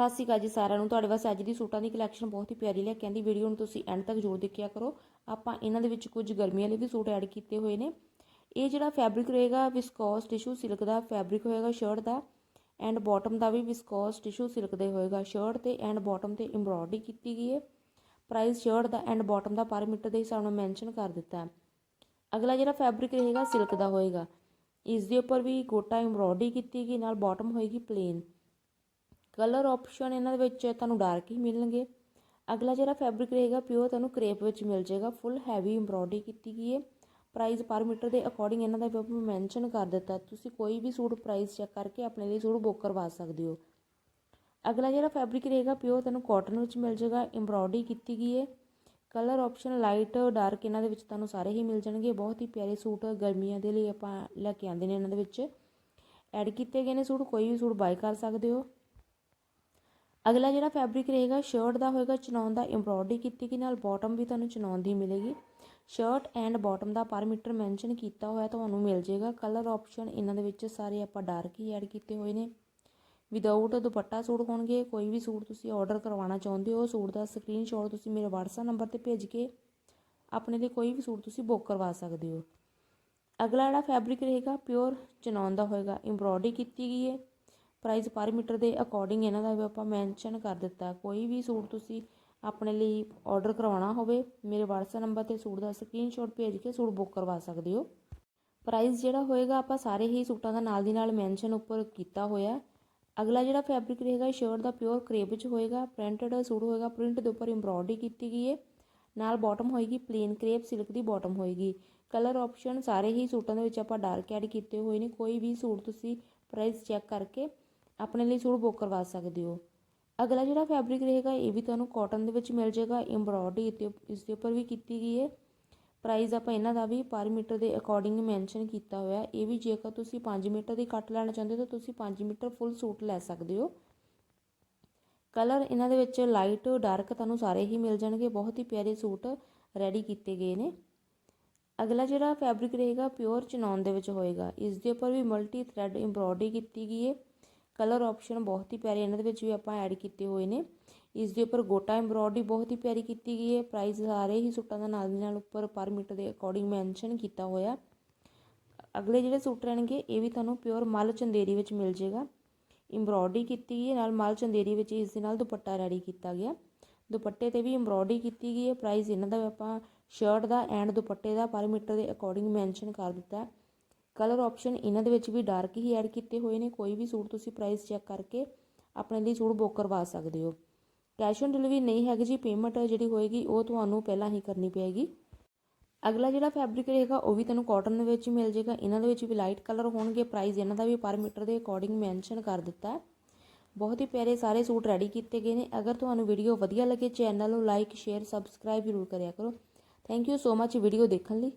ਸਤਿ ਸ਼੍ਰੀ ਅਕਾਲ ਜੀ ਸਾਰਿਆਂ ਨੂੰ। ਤੁਹਾਡੇ ਵਾਸਤੇ ਅੱਜ ਦੀ ਸੂਟਾਂ ਦੀ ਕਲੈਕਸ਼ਨ ਬਹੁਤ ਹੀ ਪਿਆਰੀ ਲੈ ਕੇ ਆਂਦੀ। ਵੀਡੀਓ ਨੂੰ ਤੁਸੀਂ ਐਂਡ ਤੱਕ ਜ਼ਰੂਰ ਦੇਖਿਆ ਕਰੋ। ਆਪਾਂ ਇਹਨਾਂ ਦੇ ਵਿੱਚ ਕੁਝ ਗਰਮੀ ਵਾਲੇ ਵੀ ਸੂਟ ਐਡ ਕੀਤੇ ਹੋਏ ਨੇ। ਇਹ ਜਿਹੜਾ ਫੈਬਰਿਕ ਰਹੇਗਾ ਵਿਸਕੋਸ ਟਿਸ਼ੂ ਸਿਲਕ ਦਾ ਫੈਬਰਿਕ ਹੋਏਗਾ ਸ਼ਰਟ ਦਾ ਐਂਡ ਬਾਟਮ ਦਾ ਵੀ ਵਿਸਕੋਸ ਟਿਸ਼ੂ ਸਿਲਕ ਦੇ ਹੋਏਗਾ ਸ਼ਰਟ ਤੇ ਐਂਡ ਬਾਟਮ ਤੇ ਐਮਬ੍ਰੋਇਡਰੀ ਕੀਤੀ ਗਈ ਹੈ। ਪ੍ਰਾਈਸ ਸ਼ਰਟ ਦਾ ਐਂਡ ਬਾਟਮ ਦਾ ਪਰ ਮੀਟਰ ਦੇ ਹਿਸਾਬ ਨਾਲ ਮੈਂਸ਼ਨ ਕਰ ਦਿੱਤਾ ਹੈ। ਅਗਲਾ ਜਿਹੜਾ ਫੈਬਰਿਕ ਰਹੇਗਾ ਸਿਲਕ ਦਾ ਹੋਏਗਾ। ਇਸ ਦੇ ਉੱਪਰ ਵੀ ਗੋਟਾ ਐਮਬ੍ਰੋਇਡਰੀ ਕੀਤੀ ਗਈ, ਨਾਲ ਬਾਟਮ ਹੋਏਗੀ ਪਲੇਨ ਕਲਰ ਆਪਸ਼ਨ ਇਹਨਾਂ ਦੇ ਵਿੱਚ ਤੁਹਾਨੂੰ ਡਾਰਕ ਹੀ ਮਿਲਣਗੇ। ਅਗਲਾ ਜਿਹੜਾ ਫੈਬਰਿਕ ਰਹੇਗਾ ਪਿਓਰ ਤੁਹਾਨੂੰ ਕ੍ਰੇਪ ਵਿੱਚ ਮਿਲ ਜਾਏਗਾ। ਫੁੱਲ ਹੈਵੀ ਐਮਬ੍ਰੋਇਡਰੀ ਕੀਤੀ ਗਈ ਹੈ। ਪ੍ਰਾਈਸ ਪਰ ਮੀਟਰ ਦੇ ਅਕੋਰਡਿੰਗ ਇਹਨਾਂ ਦਾ ਵੀ ਮੈਂਸ਼ਨ ਕਰ ਦਿੱਤਾ। ਤੁਸੀਂ ਕੋਈ ਵੀ ਸੂਟ ਪ੍ਰਾਈਸ ਚੈੱਕ ਕਰਕੇ ਆਪਣੇ ਲਈ ਸੂਟ ਬੁੱਕ ਕਰਵਾ ਸਕਦੇ ਹੋ। ਅਗਲਾ ਜਿਹੜਾ ਫੈਬਰਿਕ ਰਹੇਗਾ ਪਿਓਰ ਤੁਹਾਨੂੰ ਕਾਟਨ ਵਿੱਚ ਮਿਲ ਜਾਏਗਾ। ਐਮਬ੍ਰੋਇਡਰੀ ਕੀਤੀ ਗਈ ਹੈ। ਕਲਰ ਆਪਸ਼ਨ ਲਾਈਟ ਡਾਰਕ ਇਹਨਾਂ ਦੇ ਵਿੱਚ ਤੁਹਾਨੂੰ ਸਾਰੇ ਹੀ ਮਿਲ ਜਾਣਗੇ। ਬਹੁਤ ਹੀ ਪਿਆਰੇ ਸੂਟ ਗਰਮੀਆਂ ਦੇ ਲਈ ਆਪਾਂ ਲੈ ਕੇ ਆਂਦੇ ਨੇ ਇਹਨਾਂ ਦੇ ਵਿੱਚ। ਐਡ ਕੀਤੇ ਗਏ ਨੇ ਸੂਟ। ਕੋਈ ਵੀ ਸੂਟ ਬਾਈ ਕਰ ਸਕਦੇ ਹੋ। ਅਗਲਾ ਜਿਹੜਾ ਫੈਬਰਿਕ ਰਹੇਗਾ ਸ਼ਰਟ ਦਾ ਹੋਏਗਾ ਚਨੌਨ ਦਾ ਐਮਬ੍ਰੋਇਡਰੀ ਕੀਤੀ ਗਈ, ਨਾਲ ਬਾਟਮ ਵੀ ਤੁਹਾਨੂੰ ਚਨੌਨ ਦੀ ਮਿਲੇਗੀ। ਸ਼ਰਟ ਐਂਡ ਬਾਟਮ ਦਾ ਪਰ ਮੀਟਰ ਮੈਂਸ਼ਨ ਕੀਤਾ ਹੋਇਆ ਤੁਹਾਨੂੰ ਮਿਲ ਜਾਏਗਾ। ਕਲਰ ਆਪਸ਼ਨ ਇਹਨਾਂ ਦੇ ਵਿੱਚ ਸਾਰੇ ਆਪਾਂ ਡਾਰਕ ਹੀ ਐਡ ਕੀਤੇ ਹੋਏ ਨੇ। ਵਿਦਆਊਟ ਦੁਪੱਟਾ ਸੂਟ ਹੋਣਗੇ, ਕੋਈ ਵੀ ਸੂਟ ਤੁਸੀਂ ਆਰਡਰ ਕਰਵਾਉਣਾ ਚਾਹੁੰਦੇ ਹੋ ਸੂਟ ਦਾ ਸਕਰੀਨਸ਼ਾਟ ਤੁਸੀਂ ਮੇਰੇ WhatsApp ਨੰਬਰ ਤੇ ਭੇਜ ਕੇ ਆਪਣੇ ਲਈ ਕੋਈ ਵੀ ਸੂਟ ਤੁਸੀਂ ਬੁੱਕ ਕਰਵਾ ਸਕਦੇ ਹੋ। ਅਗਲਾ ਜਿਹੜਾ ਫੈਬਰਿਕ ਰਹੇਗਾ ਪਿਓਰ ਚਨੌਨ ਦਾ ਹੋਏਗਾ ਐਮਬ੍ਰੋਇਡਰੀ ਕੀਤੀ ਗਈ ਹੈ। ਪ੍ਰਾਈਸ ਪਰ ਮੀਟਰ ਦੇ ਅਕੋਰਡਿੰਗ ਇਹਨਾਂ ਦਾ ਵੀ ਆਪਾਂ ਮੈਂਸ਼ਨ ਕਰ ਦਿੱਤਾ। ਕੋਈ ਵੀ ਸੂਟ ਤੁਸੀਂ ਆਪਣੇ ਲਈ ਆਰਡਰ ਕਰਵਾਉਣਾ ਹੋਵੇ, ਮੇਰੇ WhatsApp ਨੰਬਰ ਤੇ ਸੂਟ ਦਾ ਸਕਰੀਨਸ਼ਾਟ ਭੇਜ ਕੇ ਸੂਟ ਬੁੱਕ ਕਰਵਾ ਸਕਦੇ ਹੋ। ਪ੍ਰਾਈਸ ਜਿਹੜਾ ਹੋਏਗਾ ਆਪਾਂ ਸਾਰੇ ਹੀ ਸੂਟਾਂ ਦਾ ਨਾਲ ਦੀ ਨਾਲ ਮੈਂਸ਼ਨ ਉੱਪਰ ਕੀਤਾ ਹੋਇਆ। ਅਗਲਾ ਜਿਹੜਾ ਫੈਬਰਿਕ ਰਹੇਗਾ ਸ਼ਰਟ ਦਾ ਪਿਓਰ ਕਰੇਪ ਵਿੱਚ ਹੋਏਗਾ ਪ੍ਰਿੰਟਡ ਸੂਟ ਹੋਏਗਾ ਪ੍ਰਿੰਟ ਦੇ ਉੱਪਰ ਐਮਬ੍ਰੋਇਡਰੀ ਕੀਤੀ ਗਈ ਹੈ। ਨਾਲ ਬਾਟਮ ਹੋਏਗੀ ਪਲੇਨ ਕਰੇਪ ਸਿਲਕ ਦੀ ਬਾਟਮ ਹੋਏਗੀ। ਕਲਰ ਆਪਸ਼ਨ ਸਾਰੇ ਹੀ ਸੂਟਾਂ ਦੇ ਵਿੱਚ ਆਪਾਂ ਡਾਰਕ ਐਡ ਕੀਤੇ ਹੋਏ ਨੇ। ਕੋਈ ਵੀ ਸੂਟ ਤੁਸੀਂ ਪ੍ਰਾਈਸ ਚੈੱਕ ਕਰਕੇ ਆਪਣੇ ਲਈ ਸੂਟ ਬੁੱਕ ਕਰਵਾ ਸਕਦੇ ਹੋ। ਅਗਲਾ ਜਿਹੜਾ ਫੈਬਰਿਕ ਰਹੇਗਾ, ਇਹ ਵੀ ਤੁਹਾਨੂੰ ਕਾਟਨ ਦੇ ਵਿੱਚ ਮਿਲ ਜਾਏਗਾ। ਐਮਬ੍ਰੋਇਡਰੀ ਤੇ ਇਸ ਦੇ ਉੱਪਰ ਵੀ ਕੀਤੀ ਗਈ ਹੈ। ਪ੍ਰਾਈਸ ਆਪਾਂ ਇਹਨਾਂ ਦਾ ਵੀ ਪਰ ਮੀਟਰ ਦੇ ਅਕੋਰਡਿੰਗ ਮੈਂਸ਼ਨ ਕੀਤਾ ਹੋਇਆ ਇਹ ਵੀ ਜੇਕਰ ਤੁਸੀਂ 5 ਮੀਟਰ ਦੀ ਕੱਟ ਲੈਣਾ ਚਾਹੁੰਦੇ ਹੋ, ਤਾਂ ਤੁਸੀਂ 5 ਮੀਟਰ ਫੁੱਲ ਸੂਟ ਲੈ ਸਕਦੇ ਹੋ। ਕਲਰ ਇਹਨਾਂ ਦੇ ਵਿੱਚ ਲਾਈਟ ਡਾਰਕ ਤੁਹਾਨੂੰ ਸਾਰੇ ਹੀ ਮਿਲ ਜਾਣਗੇ। ਬਹੁਤ ਹੀ ਪਿਆਰੇ ਸੂਟ ਰੈਡੀ ਕੀਤੇ ਗਏ ਨੇ। ਅਗਲਾ ਜਿਹੜਾ ਫੈਬਰਿਕ ਰਹੇਗਾ ਪਿਓਰ ਚਨੌਨ ਦੇ ਵਿੱਚ ਹੋਏਗਾ। ਇਸ ਦੇ ਉੱਪਰ ਵੀ ਮਲਟੀ ਥ੍ਰੈਡ ਐਮਬ੍ਰੋਇਡਰੀ ਕੀਤੀ ਗਈ ਹੈ। ਕਲਰ ਆਪਸ਼ਨ ਬਹੁਤ ਹੀ ਪਿਆਰੇ ਇਹਨਾਂ ਦੇ ਵਿੱਚ ਵੀ ਆਪਾਂ ਐਡ ਕੀਤੇ ਹੋਏ ਨੇ। ਇਸ ਦੇ ਉੱਪਰ ਗੋਟਾ ਐਮਬ੍ਰੋਇਡਰੀ ਬਹੁਤ ਹੀ ਪਿਆਰੀ ਕੀਤੀ ਗਈ ਹੈ। ਪ੍ਰਾਈਸ ਸਾਰੇ ਹੀ ਸੂਟਾਂ ਦਾ ਨਾਲ ਦੀ ਨਾਲ ਉੱਪਰ ਪਰ ਮੀਟਰ ਦੇ ਅਕੋਰਡਿੰਗ ਮੈਂਸ਼ਨ ਕੀਤਾ ਹੋਇਆ। ਅਗਲੇ ਜਿਹੜੇ ਸੂਟ ਰਹਿਣਗੇ, ਇਹ ਵੀ ਤੁਹਾਨੂੰ ਪਿਓਰ ਮਲ ਚੰਦੇਰੀ ਵਿੱਚ ਮਿਲ ਜਾਏਗਾ। ਐਮਬ੍ਰੋਇਡਰੀ ਕੀਤੀ ਗਈ ਹੈ, ਨਾਲ ਮਲ ਚੰਦੇਰੀ ਵਿੱਚ ਇਸ ਦੇ ਨਾਲ ਦੁਪੱਟਾ ਰੈਡੀ ਕੀਤਾ ਗਿਆ। ਦੁਪੱਟੇ ਤੇ ਵੀ ਐਮਬ੍ਰੋਇਡਰੀ ਕੀਤੀ ਗਈ ਹੈ। ਪ੍ਰਾਈਸ ਇਹਨਾਂ ਦਾ ਆਪਾਂ ਸ਼ਰਟ ਦਾ ਐਂਡ ਦੁਪੱਟੇ ਦਾ ਪਰ ਮੀਟਰ ਦੇ ਅਕੋਰਡਿੰਗ ਮੈਂਸ਼ਨ ਕਰ ਦਿੱਤਾ। ਕਲਰ ਆਪਸ਼ਨ ਇਹਨਾਂ ਦੇ ਵਿੱਚ ਵੀ ਡਾਰਕ ਹੀ ਐਡ ਕੀਤੇ ਹੋਏ ਨੇ, ਕੋਈ ਵੀ ਸੂਟ ਤੁਸੀਂ ਪ੍ਰਾਈਸ ਚੈੱਕ ਕਰਕੇ ਆਪਣੇ ਲਈ ਸੂਟ ਬੁੱਕ ਕਰਵਾ ਸਕਦੇ ਹੋ। ਕੈਸ਼ ਔਨ ਡਿਲੀਵਰੀ ਨਹੀਂ ਹੈਗੀ ਜੀ ਪੇਮੈਂਟ ਜਿਹੜੀ ਹੋਏਗੀ ਉਹ ਤੁਹਾਨੂੰ ਪਹਿਲਾਂ ਹੀ ਕਰਨੀ ਪਏਗੀ। ਅਗਲਾ ਜਿਹੜਾ ਫੈਬਰਿਕ ਰਹੇਗਾ, ਉਹ ਵੀ ਤੁਹਾਨੂੰ ਕਾਟਨ ਦੇ ਵਿੱਚ ਮਿਲ ਜਾਏਗਾ। ਇਹਨਾਂ ਦੇ ਵਿੱਚ ਵੀ ਲਾਈਟ ਕਲਰ ਹੋਣਗੇ ਪ੍ਰਾਈਸ ਇਹਨਾਂ ਦਾ ਵੀ ਪਰ ਮੀਟਰ ਦੇ ਅਕੋਰਡਿੰਗ ਮੈਂਸ਼ਨ ਕਰ ਦਿੱਤਾ। ਬਹੁਤ ਹੀ ਪਿਆਰੇ ਸਾਰੇ ਸੂਟ ਰੈਡੀ ਕੀਤੇ ਗਏ ਨੇ। ਅਗਰ ਤੁਹਾਨੂੰ ਵੀਡੀਓ ਵਧੀਆ ਲੱਗੇ ਚੈਨਲ ਨੂੰ ਲਾਈਕ ਸ਼ੇਅਰ ਸਬਸਕ੍ਰਾਈਬ ਜ਼ਰੂਰ ਕਰਿਆ ਕਰੋ। Thank you so much video ਦੇਖਣ ਲਈ।